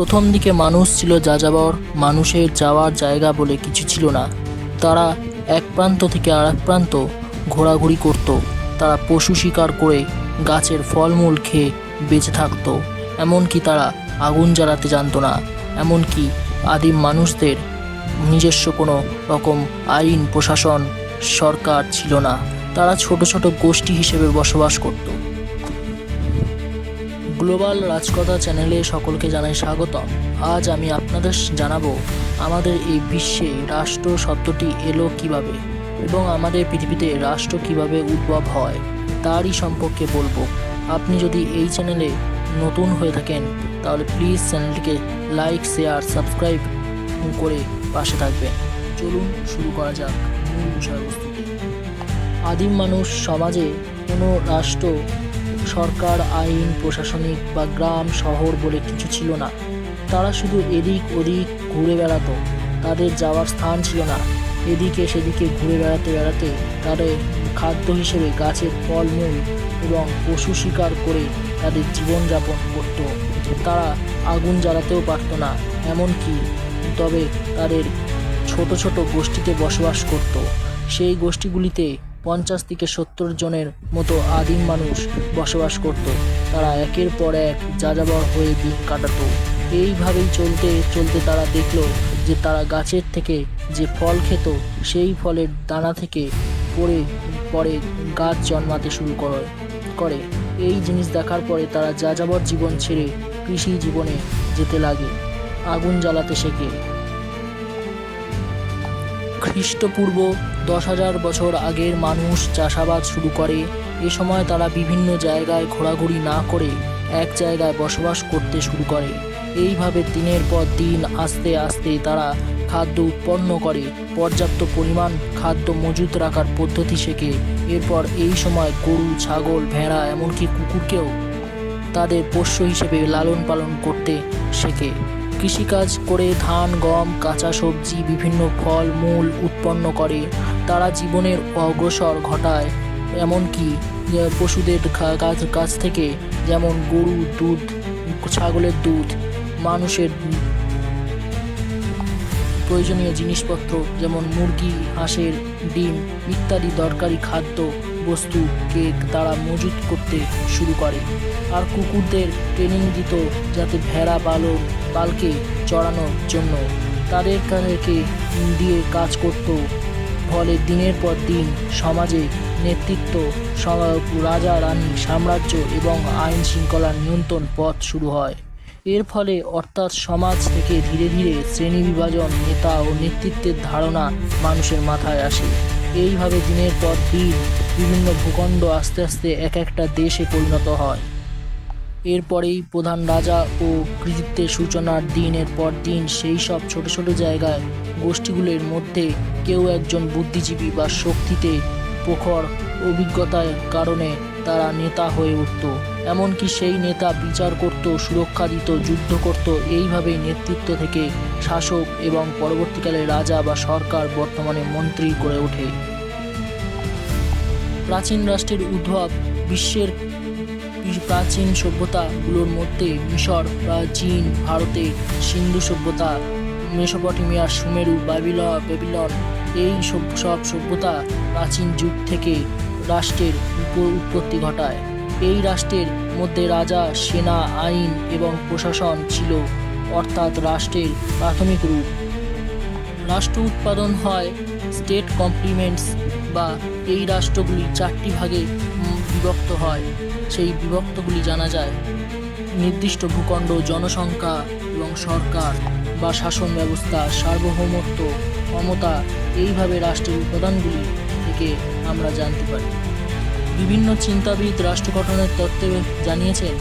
প্রথম দিকে মানুষ ছিল যাযাবর, মানুষের যাওয়ার জায়গা বলে কিছু ছিল না। তারা এক প্রান্ত থেকে আর এক প্রান্ত ঘোরাঘুরি করত। তারা পশু শিকার করে গাছের ফলমূল খেয়ে বেঁচে থাকতো। এমনকি তারা আগুন জ্বালাতে জানতো না। এমনকি আদিম মানুষদের নিজস্ব কোনো রকম আইন, প্রশাসন, সরকার ছিল না। তারা ছোট ছোট গোষ্ঠী হিসেবে বসবাস করত। গ্লোবাল রাজকথা চ্যানেলে সকলকে জানাই স্বাগতম। আজ আমি আপনাদের জানাব আমাদের এই বিশ্বে রাষ্ট্র শব্দটি এলো কীভাবে এবং আমাদের পৃথিবীতে রাষ্ট্র কীভাবে উদ্ভব হয় তারই সম্পর্কে বলব। আপনি যদি এই চ্যানেলে নতুন হয়ে থাকেন, তাহলে প্লিজ চ্যানেলটিকে লাইক শেয়ার সাবস্ক্রাইব করে পাশে থাকবেন। চলুন শুরু করা যাক মূল আদিম মানুষ সমাজে কোনো রাষ্ট্র সরকার, আইন, প্রশাসনিক বা গ্রাম, শহর বলে কিছু ছিল না। তারা শুধু এদিক ওদিক ঘুরে বেড়াতো। তাদের যাওয়ার স্থান ছিল না। এদিকে সেদিকে ঘুরে বেড়াতে বেড়াতে তাদের খাদ্য হিসেবে গাছের ফলমূল এবং পশু শিকার করে তাদের জীবনযাপন করত। তারা আগুন জ্বালাতেও পারতো না, এমনকি তবে তাদের ছোট ছোট গোষ্ঠীতে বসবাস করত। সেই গোষ্ঠীগুলিতে পঞ্চাশ থেকে সত্তর জনের মতো আদিম মানুষ বসবাস করত। তারা একের পর এক যাযাবর হয়ে দিন কাটাতো। এইভাবেই চলতে চলতে তারা দেখল যে তারা গাছের থেকে যে ফল খেত, সেই ফলের দানা থেকে পড়ে পরে গাছ জন্মাতে শুরু করে করে। এই জিনিস দেখার পরে তারা যাযাবর জীবন ছেড়ে কৃষি জীবনে যেতে লাগে। আগুন জ্বালাতে শেখে। খ্রিস্টপূর্ব দশ হাজার বছর আগের মানুষ চাষাবাদ শুরু করে। এ সময় তারা বিভিন্ন জায়গায় ঘোরাঘুরি না করে এক জায়গায় বসবাস করতে শুরু করে। এইভাবে দিনের পর দিন আস্তে আস্তে তারা খাদ্য উৎপন্ন করে, পর্যাপ্ত পরিমাণ খাদ্য মজুত রাখার পদ্ধতি শেখে। এরপর এই সময় গরু, ছাগল, ভেড়া, এমনকি কুকুরকেও তাদের পোষ্য হিসেবে লালন পালন করতে শেখে। কৃষিকাজ করে ধান, গম, কাঁচা সবজি, বিভিন্ন ফল, মূল উৎপন্ন করে। তারা জীবনের অগ্রসর ঘটায়। এমনকি পশুদের কাছ থেকে যেমন গরু, দুধ, ছাগলের দুধ, মানুষের প্রয়োজনীয় জিনিসপত্র, যেমন মুরগি, হাঁসের ডিম ইত্যাদি দরকারি খাদ্য বস্তুকে তারা মজুত করতে শুরু করে। আর কুকুরদের ট্রেনিং দিত যাতে ভেড়া পালন পালকে চড়ানোর জন্য। তাদের তাদেরকে দিয়ে কাজ করত। ফলে দিনের পর দিন সমাজে নেতৃত্ব রাজা, রানী, সাম্রাজ্য এবং আইন শৃঙ্খলার নিয়ন্ত্রণ পথ শুরু হয়। এর ফলে অর্থাৎ সমাজ থেকে ধীরে ধীরে শ্রেণি বিভাজন নেতা ও নেতৃত্বের ধারণা মানুষের মাথায় আসে। এইভাবে দিনের পর দিন বিভিন্ন ভূখণ্ড আস্তে আস্তে এক একটা দেশে পরিণত হয়। এরপরেই প্রধান রাজা ও কৃতিত্বের সূচনার দিনের পর দিন সেই সব ছোট ছোট জায়গায় গোষ্ঠীগুলির মধ্যে কেউ একজন বুদ্ধিজীবী বা শক্তিতে প্রখর অভিজ্ঞতার কারণে তারা নেতা হয়ে উঠত। এমনকি সেই নেতা বিচার করত, সুরক্ষা দিত, যুদ্ধ করত। এইভাবেই নেতৃত্ব থেকে শাসক এবং পরবর্তীকালে রাজা বা সরকার বর্তমানে মন্ত্রী করে ওঠে। প্রাচীন রাষ্ট্রের উদ্ভব, বিশ্বের প্রাচীন সভ্যতাগুলোর মধ্যে মিশর বা চীন ভারতে সিন্ধু সভ্যতা, মেসোপটেমিয়া, সুমেরু বাবিল বেবিলন, এই সব সভ্যতা প্রাচীন যুগ থেকে রাষ্ট্রের উৎপত্তি ঘটায়। এই রাষ্ট্রের মধ্যে রাজা, সেনা, আইন এবং প্রশাসন ছিল, অর্থাৎ রাষ্ট্রের প্রাথমিক রূপ। রাষ্ট্র উৎপাদন হয় স্টেট কমপ্লিমেন্টস বা এই রাষ্ট্রগুলি চারটি ভাগে বিভক্ত হয়। সেই বিভক্তগুলি জানা যায়। নির্দিষ্ট ভূখণ্ড, জনসংখ্যা এবং সরকার বা শাসন ব্যবস্থা, সার্বভৌমত্ব, ক্ষমতা, এইভাবে রাষ্ট্রের উপাদানগুলি থেকে আমরা জানতে পারি। বিভিন্ন চিন্তাবিদ রাষ্ট্র গঠনের তত্ত্বে জানিয়েছেন,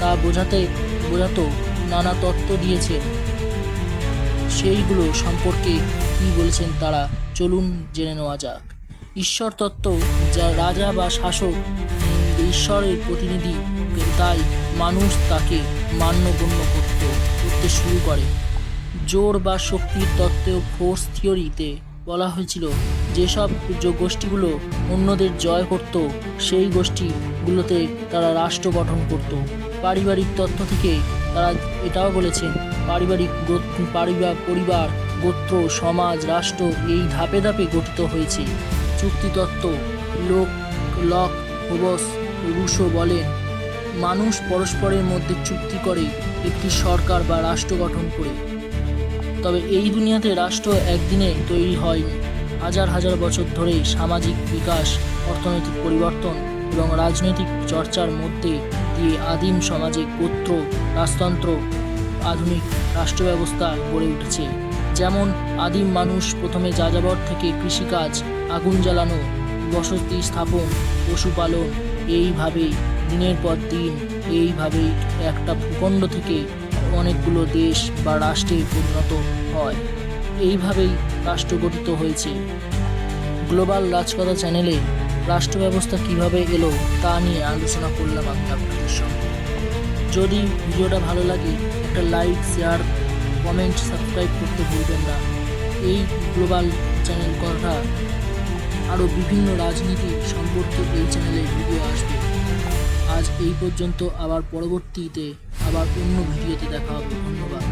তা বোঝাতে বোঝাতো নানা তত্ত্ব দিয়েছেন। সেইগুলো সম্পর্কে কি বলেছেন তারা, চলুন জেনে নেওয়া যাক। ঈশ্বর তত্ত্ব যা রাজা বা শাসক, ঈশ্বরের প্রতিনিধি, তাই মানুষ তাকে মান্যগণ্য করতে করতে শুরু করে। জোর বা শক্তির তত্ত্বেও ফোর্স থিওরিতে বলা হয়েছিল, যেসব যে গোষ্ঠীগুলো অন্যদের জয় করত, সেই গোষ্ঠীগুলোতে তারা রাষ্ট্র গঠন করত। পারিবারিক তত্ত্ব থেকে তারা এটাও বলেছেন, পারিবারিক পারিবার পরিবার, গোত্র, সমাজ, রাষ্ট্র এই ধাপে ধাপে গঠিত হয়েছে। চুক্তিতত্ত্ব, লোক, লক হোবস রুশো বলেন, মানুষ পরস্পরের মধ্যে চুক্তি করে একটি সরকার বা রাষ্ট্র গঠন করে। তবে এই দুনিয়াতে রাষ্ট্র একদিনে তৈরি হয়নি। হাজার হাজার বছর ধরে সামাজিক বিকাশ, অর্থনৈতিক পরিবর্তন এবং রাজনৈতিক চর্চার মধ্যে দিয়ে আদিম সমাজে গোত্র, রাজতন্ত্র, আধুনিক রাষ্ট্র ব্যবস্থা গড়ে উঠেছে। যেমন আদিম মানুষ প্রথমে যাযাবর থেকে কৃষিকাজ, আগুন জ্বালানো, বসতি স্থাপন, পশুপালন, এইভাবেই দিনের পর দিন, এইভাবেই একটা ভূখণ্ড থেকে অনেকগুলো দেশ বা রাষ্ট্রে পরিণত হয়। এইভাবেই রাষ্ট্র গঠিত হয়েছে। গ্লোবাল রাজকথা চ্যানেলে রাষ্ট্র ব্যবস্থা কীভাবে এলো তা নিয়ে আলোচনা করলাম আমি আপনাদের সঙ্গে। যদি ভিডিওটা ভালো লাগে, একটা লাইক, শেয়ার, কমেন্ট, সাবস্ক্রাইব করতে ভুলবেন না। এই গ্লোবাল চ্যানেল কথা আরও বিভিন্ন রাজনীতি সম্পর্কে এই চ্যানেলে ভিডিও আসবে। আজ এই পর্যন্ত, আবার পরবর্তীতে আবার অন্য ভিডিওতে দেখা হবে। ধন্যবাদ।